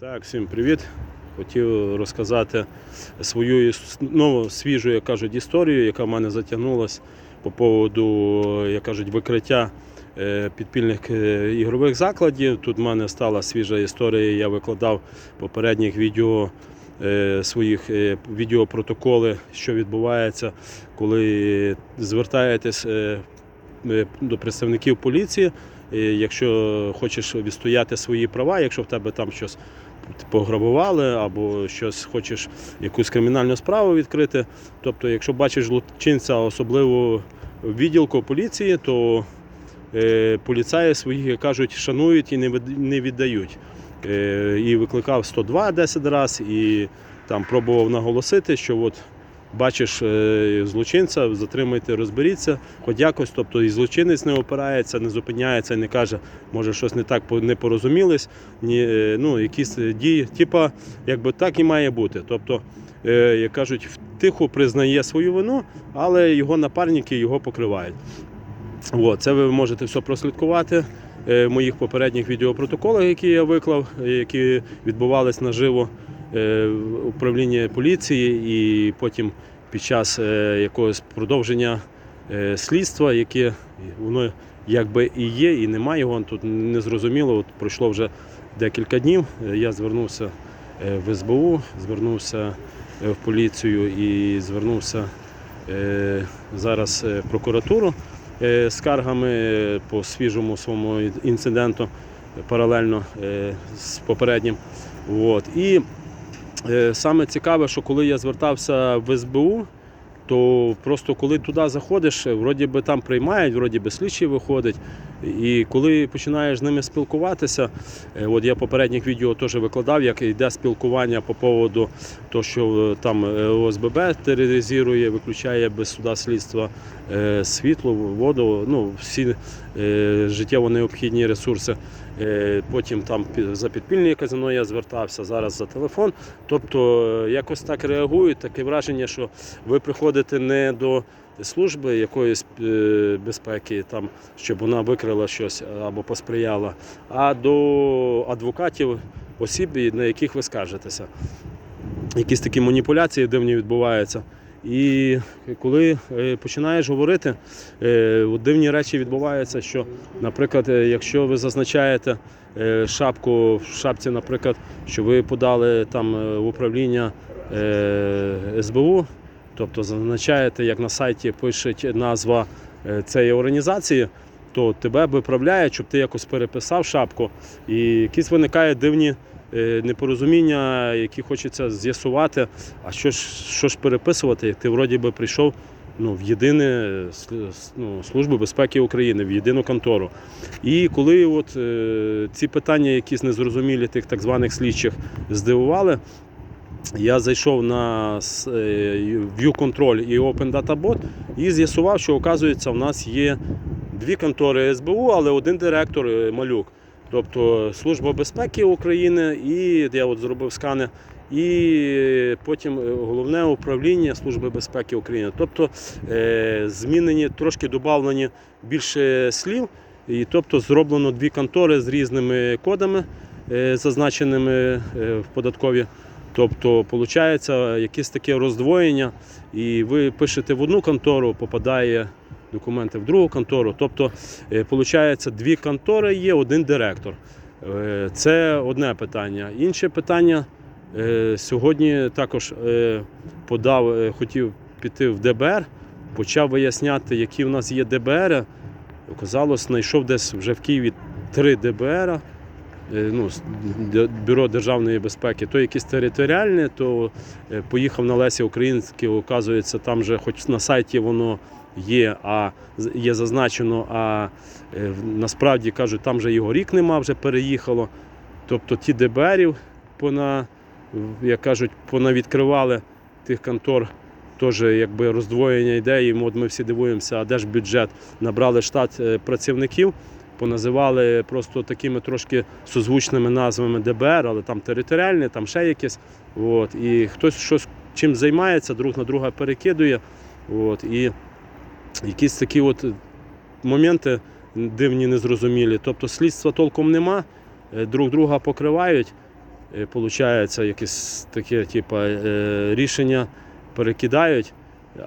Так, всім привіт. Хотів розказати свою нову свіжу, як кажуть, історію, яка в мене затягнулася по поводу, як кажуть, викриття е, підпільних е, ігрових закладів. Тут в мене стала свіжа історія. Я викладав попередніх відео е, своїх відеопротоколи, що відбувається, коли звертаєтесь до представників поліції. Якщо хочеш відстояти свої права, якщо в тебе там щось пограбували або щось хочеш якусь кримінальну справу відкрити. Тобто, якщо бачиш злочинця, особливо в відділку поліції, то е, поліцаї свої кажуть, шанують і не віддають. Е, і викликав 102 10 разів і там пробував наголосити, що от бачиш е, злочинця, затримайте, розберіться, хоч якось, тобто і злочинець не опирається, не зупиняється, не каже, може щось не так не порозумілись, ні, е, ну, якісь дії, типа, якби так і має бути. Тобто, е, як кажуть, втихо признає свою вину, але його напарники його покривають. От, це ви можете все прослідкувати е, в моїх попередніх відеопротоколах, які я виклав, е, які відбувались наживо е, в управлінні поліції, і потім під час е, якогось продовження е, слідства, яке воно якби і є, і немає його тут не зрозуміло. От пройшло вже декілька днів. Я звернувся в СБУ, звернувся в поліцію і звернувся зараз в прокуратуру скаргами по свіжому своєму інциденту паралельно з попереднім. От. І саме цікаве, що коли я звертався в СБУ, то просто коли туди заходиш, е, вроді би там приймають, вроді би слідчий виходить. І коли починаєш з ними спілкуватися, е, от я попередніх відео теж викладав, як йде спілкування по поводу того, що е, там е, ОСББ тероризує, виключає без суда слідства світло, воду, ну всі життєво необхідні ресурси. Потім там за підпільне казино я звертався, зараз за телефон. Тобто якось так реагують, таке враження, що ви приходите не до служби якоїсь е, безпеки, там, щоб вона викрила щось або посприяла, а до адвокатів осіб, на яких ви скаржитеся. Якісь такі маніпуляції дивні відбуваються. І коли е, починаєш говорити, е, дивні речі відбуваються, що, наприклад, е, якщо ви зазначаєте е, шапку в шапці, наприклад, що ви подали там е, в управління е, СБУ, тобто зазначаєте, як на сайті пише назва е, цієї організації, то тебе виправляють, щоб ти якось переписав шапку, і якісь виникають дивні е, непорозуміння, які хочеться з'ясувати, а що ж, що ж переписувати, як ти вроді би прийшов ну, в єдине ну, Службу безпеки України, в єдину контору. І коли от, е, ці питання, якісь незрозумілі тих так званих слідчих, здивували, я зайшов на с- е, ViewControl і Open Data Bot і з'ясував, що оказується, в нас є дві контори СБУ, але один директор е, малюк. Тобто Служба безпеки України, і я от зробив скани, і потім е, головне управління Служби безпеки України. Тобто змінені, трошки додавлені більше слів, і тобто зроблено дві контори з різними кодами, зазначеними в податкові. Тобто, виходить, якесь таке роздвоєння, і ви пишете в одну контору, попадає документи в другу контору. Тобто, виходить, дві контори є, один директор. Е, Це одне питання. Інше питання е, сьогодні також е, подав, е, хотів піти в ДБР, почав виясняти, які в нас є ДБР. Оказалось, знайшов десь вже в Києві три ДБР. Е, Ну, Бюро державної безпеки, то якісь територіальне, то поїхав на Лесі Українське, оказується, там же, хоч на сайті воно є, а є зазначено, а е, насправді кажуть, там же його рік нема, вже переїхало. Тобто ті ДБРів, пона, як кажуть, понавідкривали тих контор. Теж якби роздвоєння ідеї, от ми всі дивуємося, а де ж бюджет? Набрали штат е, працівників, поназивали просто такими трошки созвучними назвами ДБР, але там територіальне, там ще якесь. От, і хтось щось чим займається, друг на друга перекидує. От, і якісь такі от моменти дивні, незрозумілі. Тобто слідства толком нема, е, друг друга покривають. виходить, якесь таке типу, е, рішення перекидають,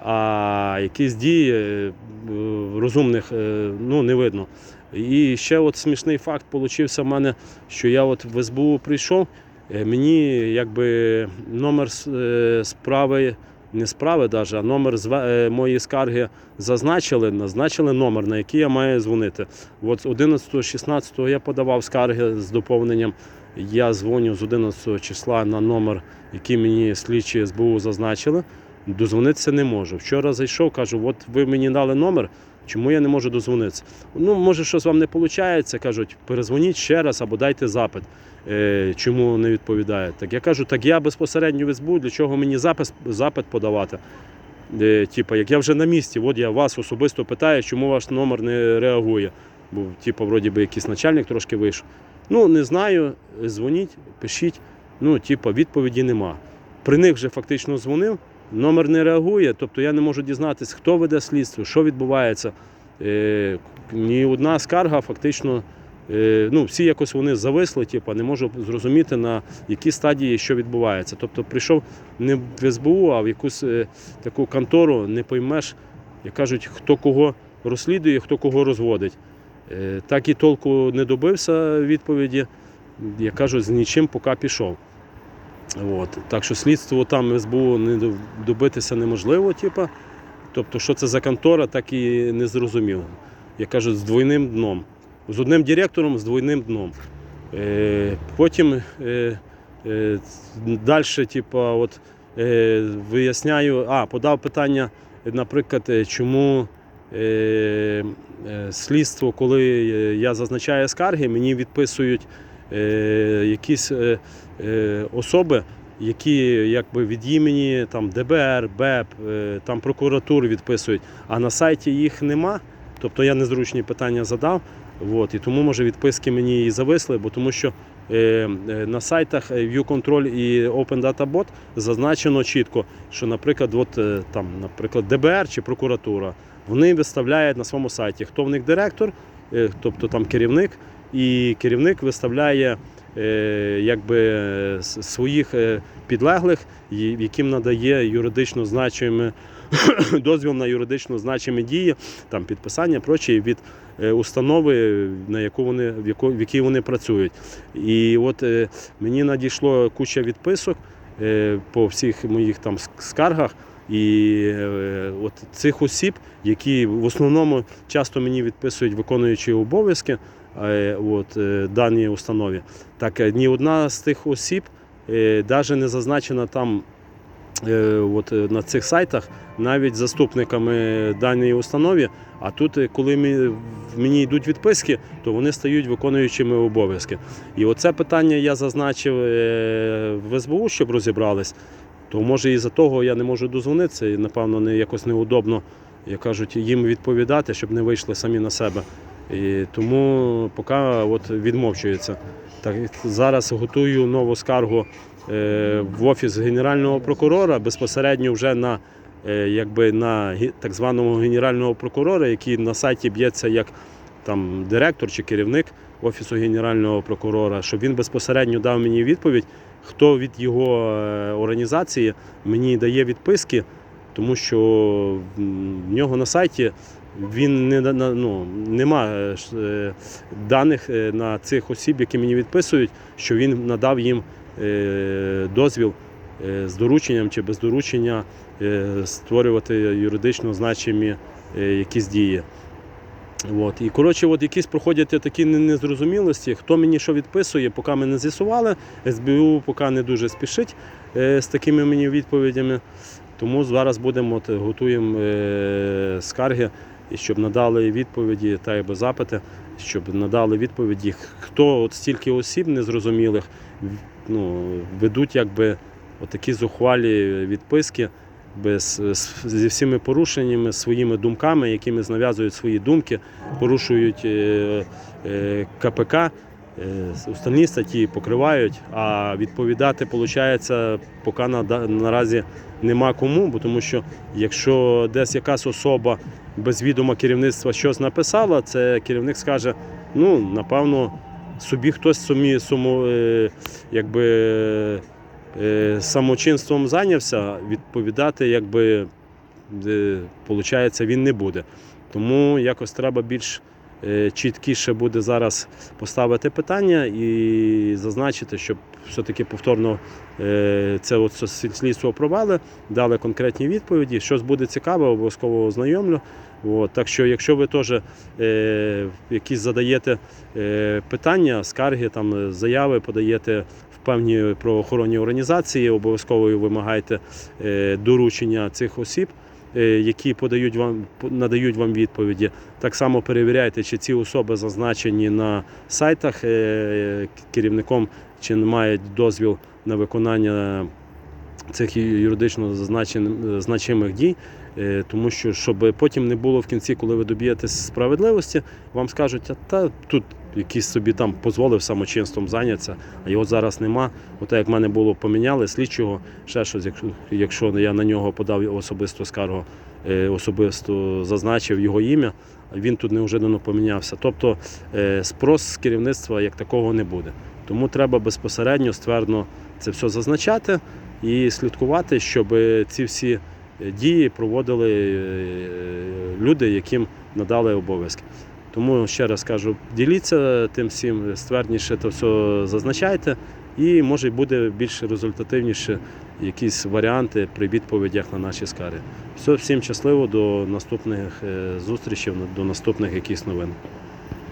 а якісь дії е, розумних е, ну, не видно. І ще от смішний факт получився в мене, що я от в СБУ прийшов, е, мені якби номер е, справи, не справи навіть, а номер моєї скарги зазначили, назначили номер, на який я маю дзвонити. От з 11-16 я подавав скарги з доповненням. Я дзвоню з 11 числа на номер, який мені слідчі СБУ зазначили. Дозвонитися не можу. Вчора зайшов, кажу, от ви мені дали номер, чому я не можу дозвонитися? Ну, може, щось вам не виходить, кажуть, перезвоніть ще раз або дайте запит, е, чому не відповідає. Так я кажу, так я безпосередньо в СБУ, для чого мені запис, запит подавати? Е, типа, як я вже на місці, от я вас особисто питаю, чому ваш номер не реагує. Бо, типа, вроді би якийсь начальник трошки вийшов. Ну, не знаю, дзвоніть, пишіть. Ну, типа, відповіді нема. При них вже фактично дзвонив, номер не реагує, тобто я не можу дізнатися, хто веде слідство, що відбувається. Е, ні одна скарга фактично. е, Ну, всі якось вони зависли, типу, не можу зрозуміти, на якій стадії що відбувається. Тобто прийшов не в СБУ, а в якусь е, таку контору, не поймеш, як кажуть, хто кого розслідує, хто кого розводить. Е, Так і толку не добився відповіді. Я кажу, з нічим поки пішов. От. Так що слідство там СБУ не добитися неможливо. Типу. Тобто, що це за контора, так і не зрозумів. Я кажу, з двойним дном. З одним директором, з двойним дном. Е, потім е, е, далі, типу, от, е, виясняю, а, подав питання, наприклад, е, чому е, е, слідство, коли я зазначаю скарги, мені відписують якісь е, е, особи, які якби від імені там, ДБР, БЕП, е, там прокуратури відписують, а на сайті їх нема. Тобто я незручні питання задав. От, і тому, може, відписки мені і зависли, бо тому що е, е, на сайтах ViewControl і Open Data Bot зазначено чітко, що, наприклад, от, е, там, наприклад, ДБР чи прокуратура, вони виставляють на своєму сайті, хто в них директор, е, тобто там керівник, і керівник виставляє е, якби, своїх е, підлеглих, яким надає юридично значимі дозвіл на юридично значимі дії, там підписання, прочі від е, установи, на яку вони в яку в якій вони працюють. І от мені надійшло куча відписок по всіх моїх там скаргах. І от цих осіб, які в основному часто мені відписують виконуючі обов'язки от, е, даній установі, так е, ні одна з тих осіб навіть не зазначена там е, от, е, на цих сайтах навіть заступниками даної установі. А тут, е, коли мені йдуть відписки, то вони стають виконуючими обов'язки. І оце питання я зазначив е, в СБУ, щоб розібрались. То може і за того я не можу дозвонитися, і напевно не якось неудобно, як кажуть, їм відповідати, щоб не вийшли самі на себе. І тому поки от відмовчується. Так зараз готую нову скаргу е, в офіс генерального прокурора безпосередньо вже на е, якби на так званого генерального прокурора, який на сайті б'ється як там директор чи керівник офісу генерального прокурора, щоб він безпосередньо дав мені відповідь, хто від його е, організації мені дає відписки, тому що в нього на сайті він не ну, нема е, е, даних е, на цих осіб, які мені відписують, що він надав їм дозвіл з дорученням чи без доручення створювати юридично значимі якісь дії. От. І коротше, от якісь проходять такі незрозумілості, хто мені що відписує, поки ми не з'ясували. СБУ поки не дуже спішить з такими мені відповідями. Тому зараз будемо от, готуємо скарги, і щоб надали відповіді та або запити, щоб надали відповіді, хто от стільки осіб незрозумілих ну, ведуть якби отакі зухвалі відписки без, зі всіми порушеннями, своїми думками, якими нав'язують свої думки, порушують е, е, КПК. е, Остальні статті покривають, а відповідати, виходить, поки на, наразі нема кому, бо тому що якщо десь якась особа без відома керівництва щось написала, це керівник скаже: ну, напевно, собі хтось сумі, суму, е, якби, е, самочинством зайнявся, відповідати, якби, е, получається, він не буде. Тому якось треба більш е, чіткіше буде зараз поставити питання і зазначити, щоб все-таки повторно е, це от слідство провели, дали конкретні відповіді. Щось буде цікаве, обов'язково ознайомлю. От, так що, якщо ви теж е, якісь задаєте е, питання, скарги, там, е, заяви подаєте в певні правоохоронні організації, обов'язково вимагайте е, доручення цих осіб, е, які подають вам, надають вам відповіді. Так само перевіряйте, чи ці особи зазначені на сайтах е, керівником, чи не мають дозвіл на виконання цих юридично зазначен- значимих дій. Е, Тому що щоб потім не було в кінці, коли ви доб'єтесь справедливості, вам скажуть, а та тут якийсь собі там дозволив самочинством зайнятися, а його зараз нема. Оте як в мене було поміняли слідчого, ще щось, якщо, якщо я на нього подав особисту скаргу, е, особисто зазначив його ім'я, він тут неожиданно помінявся. Тобто е, спрос з керівництва як такого не буде. Тому треба безпосередньо ствердно це все зазначати і слідкувати, щоб ці всі дії проводили е, люди, яким надали обов'язки. Тому ще раз кажу, діліться тим всім, ствердніше то все зазначайте, і може буде більш результативніше якісь варіанти при відповідях на наші скарги. Все, всім щасливо, до наступних е, зустрічей, до наступних якихось новин.